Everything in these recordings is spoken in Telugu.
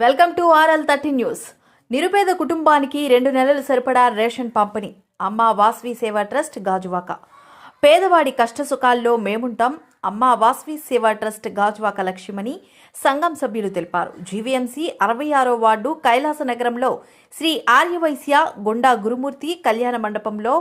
Welcome to RL thirty news. నిరుపేద కుటుంబానికి రెండు నెలలు సరిపడా రేషన్ పంపిణీ. అమ్మ వాస్వి సేవా ట్రస్ట్ గాజువాక. పేదవాడి కష్టసుఖాల్లో మేముంటాం. అమ్మ వాస్వి సేవా ట్రస్ట్ గాజువాక లక్ష్యమని సంఘం సభ్యులు తెలిపారు. జీవీఎంసీ అరవై ఆరో వార్డు కైలాస నగరంలో శ్రీ ఆర్యవైశ్య గుండా గురుమూర్తి కళ్యాణ మండపంలో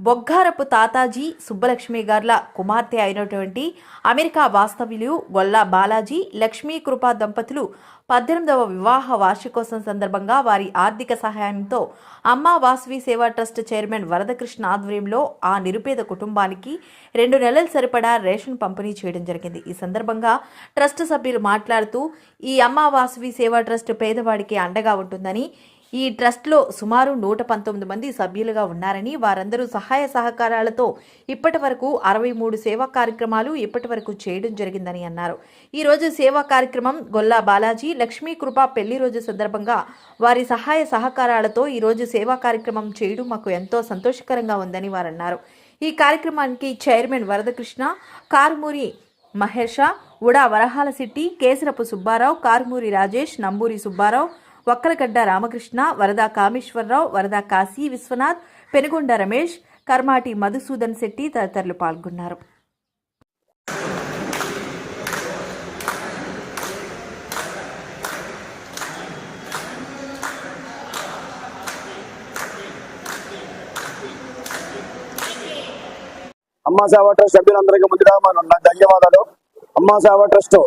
బొగ్గారపు తాతాజీ సుబ్బలక్ష్మి గార్ల కుమార్తె అయినటువంటి అమెరికా వాస్తవ్యులు గొల్లా బాలాజీ లక్ష్మీ కృపా దంపతులు పద్దెనిమిదవ వివాహ వార్షికోత్సవం సందర్భంగా వారి ఆర్థిక సహాయంతో అమ్మా వాసవి సేవా ట్రస్ట్ చైర్మన్ వరదకృష్ణ ఆధ్వర్యంలో ఆ నిరుపేద కుటుంబానికి రెండు నెలలు సరిపడా రేషన్ పంపిణీ చేయడం జరిగింది. ఈ సందర్భంగా ట్రస్ట్ సభ్యులు మాట్లాడుతూ ఈ అమ్మా వాసవి సేవా ట్రస్ట్ పేదవాడికి అండగా ఉంటుందని ఈ ట్రస్ట్లో సుమారు నూట పంతొమ్మిది మంది సభ్యులుగా ఉన్నారని వారందరూ సహాయ సహకారాలతో ఇప్పటి వరకు అరవై మూడు సేవా కార్యక్రమాలు ఇప్పటి వరకు చేయడం జరిగిందని అన్నారు. ఈరోజు సేవా కార్యక్రమం గొల్లా బాలాజీ లక్ష్మీ కృప పెళ్ళి రోజు సందర్భంగా వారి సహాయ సహకారాలతో ఈరోజు సేవా కార్యక్రమం చేయడం మాకు ఎంతో సంతోషకరంగా ఉందని వారన్నారు. ఈ కార్యక్రమానికి చైర్మన్ వరదకృష్ణ కారుమూరి మహేష ఉడా వరహాల సిట్టి కేసరపు సుబ్బారావు కారుమూరి రాజేష్ నంబూరి సుబ్బారావు వక్కలగడ్డ రామకృష్ణ వరదా కామేశ్వరరావు వరదా కాశీ విశ్వనాథ్ పెనుగొండ రమేష్ కర్మాటి మధుసూదన్ శెట్టి తదితరులు పాల్గొన్నారు. అమ్మా సేవా ట్రస్ట్ సభ్యులందరికీ ముందుగా మన ధన్యవాదాలు. అమ్మా సేవా ట్రస్ట్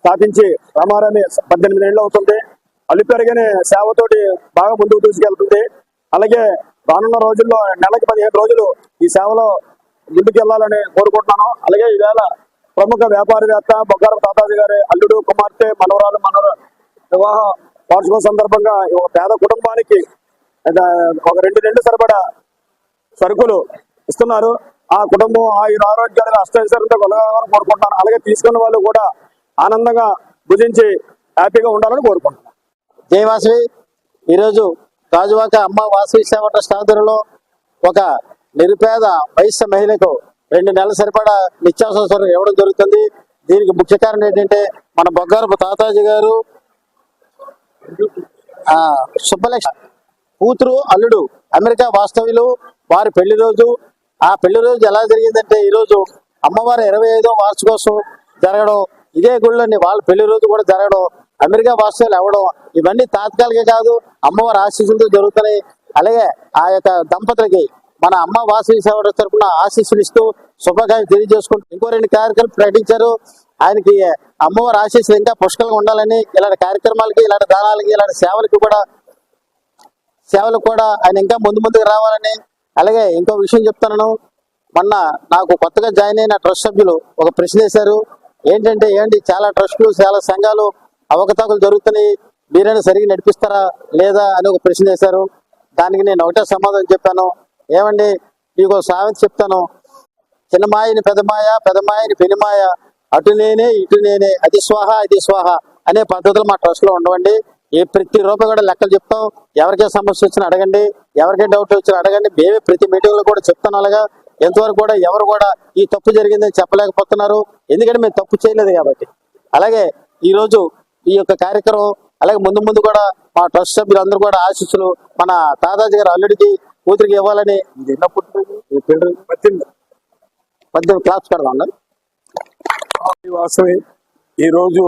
స్థాపించి రామారామి పద్దెనిమిది ఏళ్ళు అవుతుంది. అల్లిపెరగని సేవతోటి బాగా ముందుకు తీసుకెళ్తుంది అలాగే రానున్న రోజుల్లో నెలకి పదిహేను రోజులు ఈ సేవలో ముందుకెళ్ళాలని కోరుకుంటున్నాను. అలాగే ఈవేళ ప్రముఖ వ్యాపారవేత్త బొగ్గారం తాతాజీ గారి అల్లుడు కుమార్తె మనవరాలు మనవర వివాహ వార్షికం సందర్భంగా ఒక పేద కుటుంబానికి ఒక రెండు రెండు సరిపడా సరుకులు ఇస్తున్నారు. ఆ కుటుంబం ఆ ఇరు ఆరోగ్యాలుగా అష్టైశ్వర్యంతో కొలగాలని కోరుకుంటున్నాను. అలాగే తీసుకున్న వాళ్ళు కూడా ఆనందంగా భుజించి హ్యాపీగా ఉండాలని కోరుకుంటున్నాను. జై వాసవి. ఈరోజు గాజువాక అమ్మ వాసవి సేవ ట్రస్ట్ ఆధ్వర్యంలో ఒక నిరుపేద వయస్సు మహిళకు రెండు నెలల సరిపడా నిత్యావసర సరుకులు ఇవ్వడం జరుగుతుంది. దీనికి ముఖ్య కారణం ఏంటంటే మన బొగ్గారపు తాతాజీ గారు ఆ సుబ్బలక్ష్మి కూతురు అల్లుడు అమెరికా వాస్తవ్యులు. వారి పెళ్ళి రోజు ఆ పెళ్ళి రోజు ఎలా జరిగిందంటే ఈరోజు అమ్మవారి ఇరవై ఐదో వార్షికోత్సవం జరగడం. ఇదే గుళ్ళని వాళ్ళ పెళ్ళి రోజు కూడా జరగడం అమెరికా వాస్తవ్యులు అవ్వడం ఇవన్నీ తాత్కాలిక కాదు అమ్మవారి ఆశీస్సులతో జరుగుతున్నాయి. అలాగే ఆ యొక్క దంపతులకి మన అమ్మ వాసవి సేవ ఆశీస్సులు ఇస్తూ శుభాకాంక్షలు తెలియజేసుకుంటూ ఇంకో రెండు కార్యక్రమాలు ప్రకటించారు. ఆయనకి అమ్మవారి ఆశీస్సులు ఇంకా పుష్కలంగా ఉండాలని ఇలాంటి కార్యక్రమాలకి ఇలాంటి దానాలకి ఇలాంటి సేవలకి కూడా సేవలు కూడా ఆయన ఇంకా ముందు ముందుకు రావాలని. అలాగే ఇంకో విషయం చెప్తున్నాను. మొన్న నాకు కొత్తగా జాయిన్ అయిన ట్రస్ట్ సభ్యులు ఒక ప్రశ్న వేశారు. ఏంటంటే ఏంటి చాలా ట్రస్టులు చాలా సంఘాలు అవకతవకలు జరుగుతున్నాయి. మీరైనా సరిగ్గా నడిపిస్తారా లేదా అని ఒక ప్రశ్న చేశారు దానికి నేను ఒకటే సమాధానం చెప్పాను. ఏమండి మీకు ఒక సామెత చెప్తాను. చిన్నమాయని పెదమాయ పెదమాయని పెనిమాయ అటు నేనే ఇటు నేనే. అది స్వాహ అది స్వాహ అనే పద్ధతులు మా ట్రస్ట్లో ఉండవండి. ఏ ప్రతి రూపాయి కూడా లెక్కలు చెప్తాం. ఎవరికే సమస్య వచ్చినా అడగండి. ఎవరికే డౌట్ వచ్చినా అడగండి. మేమే ప్రతి మీటింగ్లో కూడా చెప్తాను అలాగా. ఎంతవరకు కూడా ఎవరు కూడా ఈ తప్పు జరిగిందని చెప్పలేకపోతున్నారు. ఎందుకంటే మేము తప్పు చేయలేదు కాబట్టి. అలాగే ఈరోజు ఈ యొక్క కార్యక్రమం అలాగే ముందు ముందు కూడా మా ట్రస్ట్ సభ్యులందరూ కూడా ఆశీస్సులు మన తాతాజీ గారు అల్లుడికి కూతురికి ఇవ్వాలని ఇది ఎన్నో పద్దెనిమిది. పద్దెనిమిది క్లాస్ పెడదాం వాసవి ఈరోజు ఈ రోజు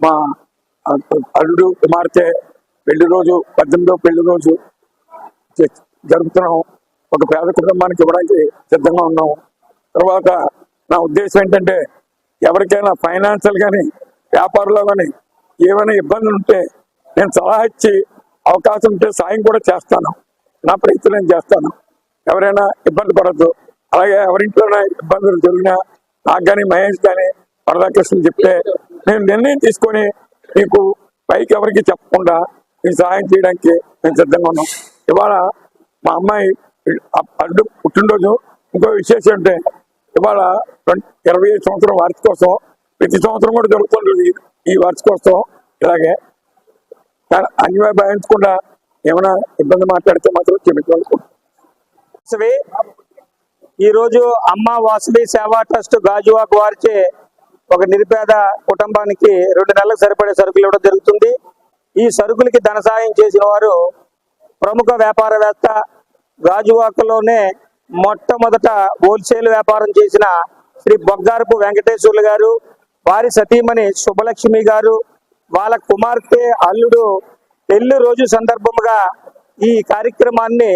మా అల్లుడు కుమార్తె పెళ్ళి రోజు పద్దెనిమిదో పెళ్ళి రోజు జరుపుతున్నాం ఒక పేద కుటుంబానికి ఇవ్వడానికి సిద్ధంగా ఉన్నాము. తర్వాత నా ఉద్దేశం ఏంటంటే ఎవరికైనా ఫైనాన్షియల్ కానీ వ్యాపారంలో కానీ ఏమైనా ఇబ్బందులు ఉంటే నేను సలహా ఇచ్చి అవకాశం ఉంటే సాయం కూడా చేస్తాను. నా ప్రయత్నం నేను చేస్తాను. ఎవరైనా ఇబ్బంది పడద్దు. అలాగే ఎవరింట్లోనే ఇబ్బందులు జరిగినా నాకు కానీ మహేష్ కానీ వరదాకృష్ణ చెప్తే నేను నిర్ణయం తీసుకొని మీకు పైకి ఎవరికి చెప్పకుండా మీకు సహాయం చేయడానికి నేను సిద్ధంగా ఉన్నాం ఇవాళ మా అమ్మాయి అడ్డు పుట్టినరోజు. ఇంకో విశేషం అంటే ఇవాళ ఇరవై ఐదు సంవత్సరం వార్షికోత్సవం. ప్రతి సంవత్సరం కూడా జరుగుతుంటుంది ఈ- ఈ ఇలాగే. కానీ భావించకుండా ఏమైనా ఇబ్బంది మాట్లాడితే మాత్రం క్షమించాలనుకుంటున్నాం ఈరోజు అమ్మ వాసవి సేవా ట్రస్ట్ గాజువాక్ వారిచే ఒక నిరుపేద కుటుంబానికి రెండు నెలలకు సరిపడే సరుకులు ఇవ్వడం జరుగుతుంది. ఈ సరుకులకి ధన సాయం చేసిన వారు ప్రముఖ వ్యాపారవేత్త గాజువాకలోనే మొట్టమొదట హోల్సేల్ వ్యాపారం చేసిన శ్రీ బొగ్గారపు వెంకటేశ్వర్లు గారు వారి సతీమణి శుభలక్ష్మి గారు వాళ్ళ కుమార్తె అల్లుడు పెళ్ళి రోజు సందర్భముగా ఈ కార్యక్రమాన్ని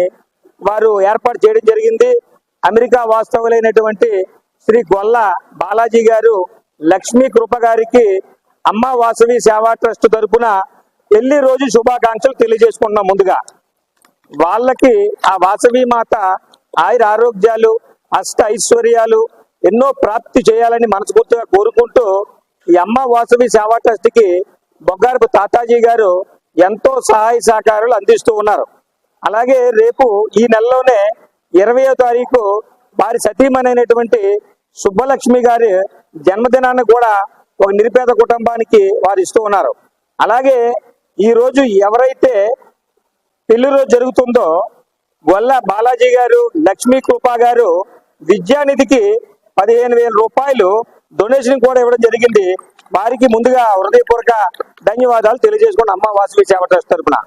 వారు ఏర్పాటు చేయడం జరిగింది. అమెరికా వాస్తవులైనటువంటి శ్రీ గొల్ల బాలాజీ గారు లక్ష్మీ కృప గారికి అమ్మ వాసవి సేవా ట్రస్ట్ తరపున పెళ్ళి రోజు శుభాకాంక్షలు తెలియజేసుకుంటున్నాం ముందుగా. వాళ్ళకి ఆ వాసవి మాత ఆయుర ఆరోగ్యాలు అష్ట ఐశ్వర్యాలు ఎన్నో ప్రాప్తి చేయాలని మనస్ఫూర్తిగా కోరుకుంటూ ఈ అమ్మ వాసవి సేవా ట్రస్ట్కి బొగ్గారపు తాతాజీ గారు ఎంతో సహాయ సహకారాలు అందిస్తూ ఉన్నారు. అలాగే రేపు ఈ నెలలోనే ఇరవయో తారీఖు వారి సతీమణైనటువంటి సుబ్బలక్ష్మి గారి జన్మదినాన్ని కూడా ఒక నిరుపేద కుటుంబానికి వారు ఇస్తూ ఉన్నారు. అలాగే ఈరోజు ఎవరైతే పెళ్ళి రోజు జరుగుతుందో గొల్ల బాలాజీ గారు లక్ష్మీ కృపా గారు విద్యానిధికి పదిహేను వేల రూపాయలు డొనేషన్ కూడా ఇవ్వడం జరిగింది. వారికి ముందుగా హృదయపూర్వక ధన్యవాదాలు తెలియజేసుకుని అమ్మ వాసవి సేవ ట్రస్ట్ తరఫున